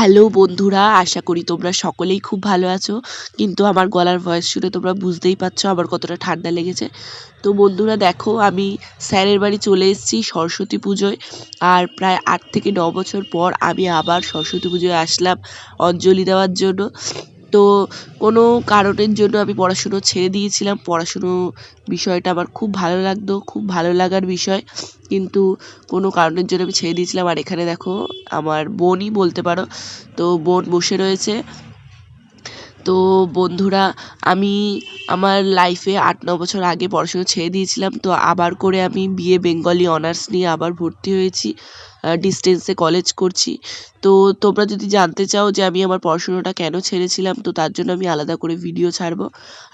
Hello বন্ধুরা, আশা করি তোমরা সকলেই খুব ভালো আছো। কিন্তু আমার গলার ভয়েস শুনে তোমরা বুঝতেই পারছ আমার কতটা ঠান্ডা লেগেছে। তো বন্ধুরা দেখো, আমি স্যারের বাড়ি চলে এসেছি সরস্বতী পুজোয়। আর প্রায় আট থেকে ন বছর পর আমি আবার সরস্বতী পুজোয় আসলাম অঞ্জলি দেওয়ার জন্য। তো কোনো কারণের জন্য আমি পড়াশুনো ছেড়ে দিয়েছিলাম। পড়াশুনো বিষয়টা আমার খুব ভালো লাগতো, খুব ভালো লাগার বিষয়। কিন্তু কোনো কারণের জন্য আমি ছেড়ে দিয়েছিলাম। আর এখানে দেখো, আমার বোনই বলতে পারো, তো বোন বসে রয়েছে। তো বন্ধুরা, আমি আমার লাইফে আট, ন বছর আগে পড়াশুনো ছেড়ে দিয়েছিলাম, তো আবার করে আমি বিএ বেঙ্গলি অনার্স নিয়ে আবার ভর্তি হয়েছি ডিস্টেন্সে কলেজ করছি। তো তোমরা যদি জানতে চাও যে আমি আমার পড়াশুনোটা কেন ছেড়েছিলাম, তো তার জন্য আমি আলাদা করে ভিডিও ছাড়বো।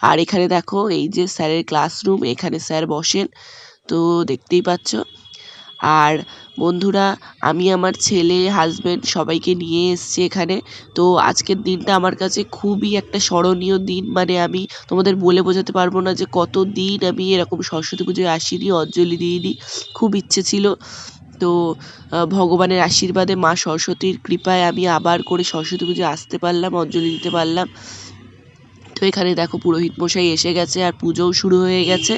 আর এখানে দেখো, এই যে স্যারের ক্লাসরুম এখানে স্যার বসেন, তো দেখতেই পাচ্ছ। আর বন্ধুরা, আমি আমার ছেলে হাজব্যান্ড সবাইকে নিয়ে এসেছি এখানে। তো আজকের দিনটা আমার কাছে খুবই একটা স্মরণীয় দিন। মানে আমি তোমাদের বলে বোঝাতে পারব না যে কত দিন আমি এরকম সরস্বতী পুজোয় আসিনি, অঞ্জলি দিইনি। খুব ইচ্ছে ছিল। তো ভগবানের আশীর্বাদে মা সরস্বতীর কৃপায় আমি আবার করে সরস্বতী পুজোয় আসতে পারলাম, অঞ্জলি দিতে পারলাম। তো এখানে দেখো পুরোহিত মশাই এসে গেছে আর পুজোও শুরু হয়ে গেছে।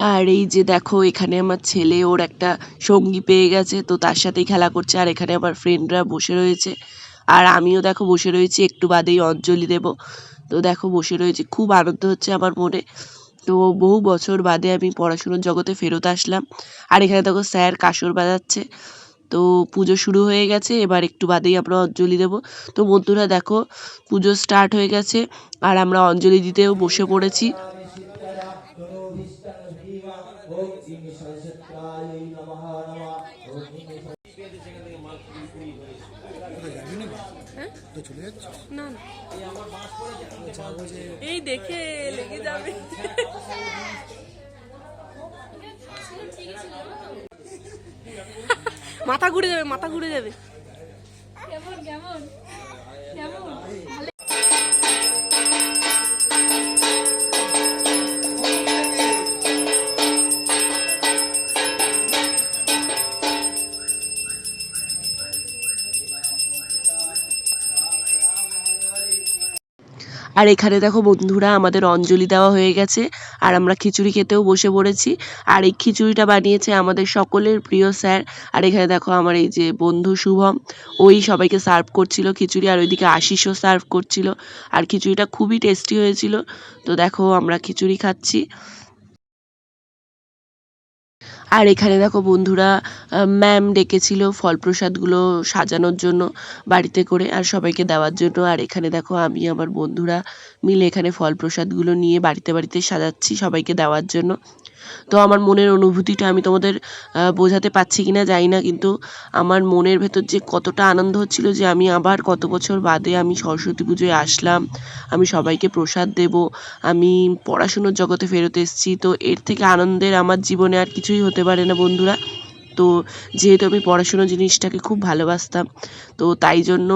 আর এই যে দেখো, এখানে আমার ছেলে, ওর একটা সঙ্গী পেয়ে গেছে, তো তার সাথেই খেলা করছে। আর এখানে আমার ফ্রেন্ডরা বসে রয়েছে। আর আমিও দেখো বসে রয়েছি, একটু বাদেই অঞ্জলি দেব। তো দেখো বসে রয়েছি, খুব আনন্দ হচ্ছে আমার মনে। তো বহু বছর বাদে আমি পড়াশুনোর জগতে ফেরত আসলাম। আর এখানে দেখো স্যার কাসর বাজাচ্ছে। তো পুজো শুরু হয়ে গেছে, এবার একটু বাদেই আমরা অঞ্জলি দেব। তো বন্ধুরা দেখো, পুজো স্টার্ট হয়ে গেছে। আর আমরা অঞ্জলি দিতেও বসে পড়েছি। এই দেখে লেগে যাবে। মাথা ঘুরে যাবে মাথা ঘুরে যাবে। কেমন কেমন? কেমন? আর এখানে দেখো বন্ধুরা আমাদের অঞ্জলি দেওয়া হয়ে গেছে, আর আমরা খিচুড়ি খেতেও বসে পড়েছি। আর এই খিচুড়িটা বানিয়েছে আমাদের সকলের প্রিয় স্যার। আর এখানে দেখো আমার এই যে বন্ধু শুভম, ওই সবাইকে সার্ভ করছিল খিচুড়ি, আর ওইদিকে আশিসও সার্ভ করছিল। আর খিচুড়িটা খুবই টেস্টি হয়েছিল। তো দেখো আমরা খিচুড়ি খাচ্ছি। আর এখানে দেখো বন্ধুরা ম্যাম ডেকেছিল ফল প্রসাদগুলো সাজানোর জন্য বাড়িতে করে আর সবাইকে দেওয়ার জন্য। আর এখানে দেখো আমি, আমার বন্ধুরা মিলে এখানে ফল প্রসাদগুলো নিয়ে বাড়িতে বাড়িতে সাজাচ্ছি সবাইকে দেওয়ার জন্য। তো আমার মনের অনুভূতিটা আমি তোমাদের বোঝাতে পারছি কি না জানি না, কিন্তু আমার মনের ভেতর যে কতটা আনন্দ হচ্ছিল যে আমি আবার কত বছর বাদে আমি সরস্বতী পুজোয় আসলাম, আমি সবাইকে প্রসাদ দেব, আমি পড়াশুনোর জগতে ফেরত এসেছি, তো এর থেকে আনন্দের আমার জীবনে আর কিছুই হতে পারে না বন্ধুরা। তো যেহেতু আমি পড়াশুনো জিনিসটাকে খুব ভালোবাসতাম, তো তাই জন্য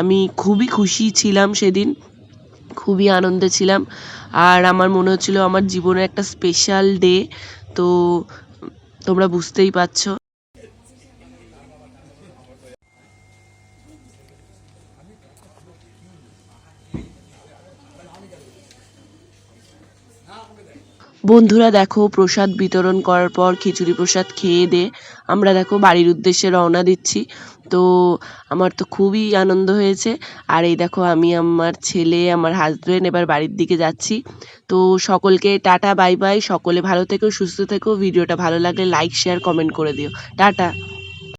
আমি খুবই খুশি ছিলাম সেদিন। খুবই আনন্দে ছিলাম। আর আমার মনে হচ্ছিল আমার জীবনে একটা স্পেশাল ডে তো তোমরা বুঝতেই পারছ। বন্ধুরা দেখো, প্রসাদ বিতরণ করার পর খিচুড়ি প্রসাদ খেয়ে দে, আমরা দেখো বাড়ির উদ্দেশ্যে রওনা দিচ্ছি। তো আমার তো খুবই আনন্দ হয়েছে। আর এই দেখো, আমি, আমার ছেলে, আমার হাজব্যান্ড এবার বাড়ির দিকে যাচ্ছি। তো সকলকে টাটা বাই বাই সকলে ভালো থেকো, সুস্থ থেকো। ভিডিওটা ভালো লাগলে লাইক শেয়ার কমেন্ট করে দিও। টাটা।